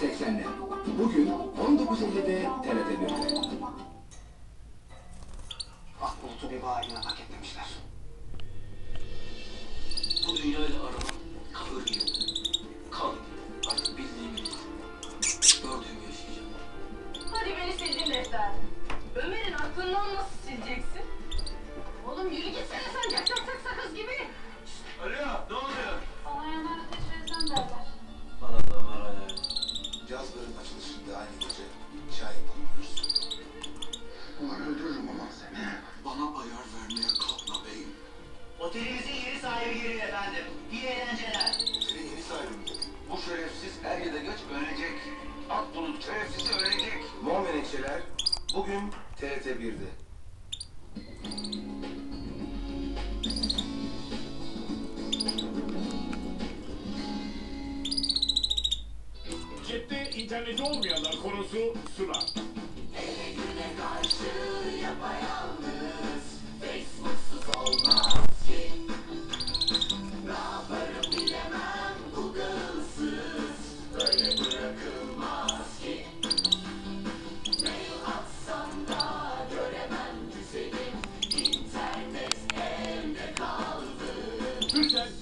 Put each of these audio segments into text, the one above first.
80'ler. Bugün 19.50'de TRT 1'de varlığını hak etmemişler. Bu dünyayla aramam kabul gibi, kan artık bildiğim gibi, gördüğümü yaşayacağım. Hadi beni sildin defter. Ömer'in aklından nasıl sileceksin? Oğlum yürü gitsene. Otelimizin yeni sahibi geliyor efendim. İyi eğlenceler. Senin yeni sahibin dedi. Bu şerefsiz er ya da geç ölecek. Akbulut şerefsizi ölecek. Mor Menekşeler bugün TRT1'de. Cepte interneti olmayanlar konusu sunar.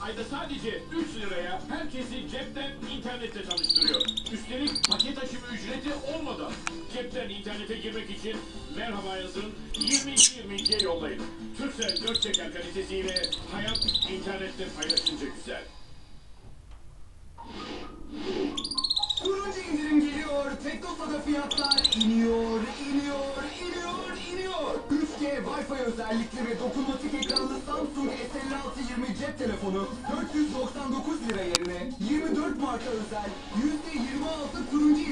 Ayda sadece 3 liraya herkesi cepten internette tanıştırıyor. Üstelik paket aşımı ücreti olmadan. Cepten internete girmek için merhaba yazın 2222'ye yollayın. Türkcell 4 çeker kalitesiyle hayat internette paylaşınca güzel. Turuncu indirim geliyor. Teknofa'da fiyatlar iniyor, iniyor, iniyor, iniyor. 3G Wi-Fi özellikli ve dokunmatik marka özel %26 turuncu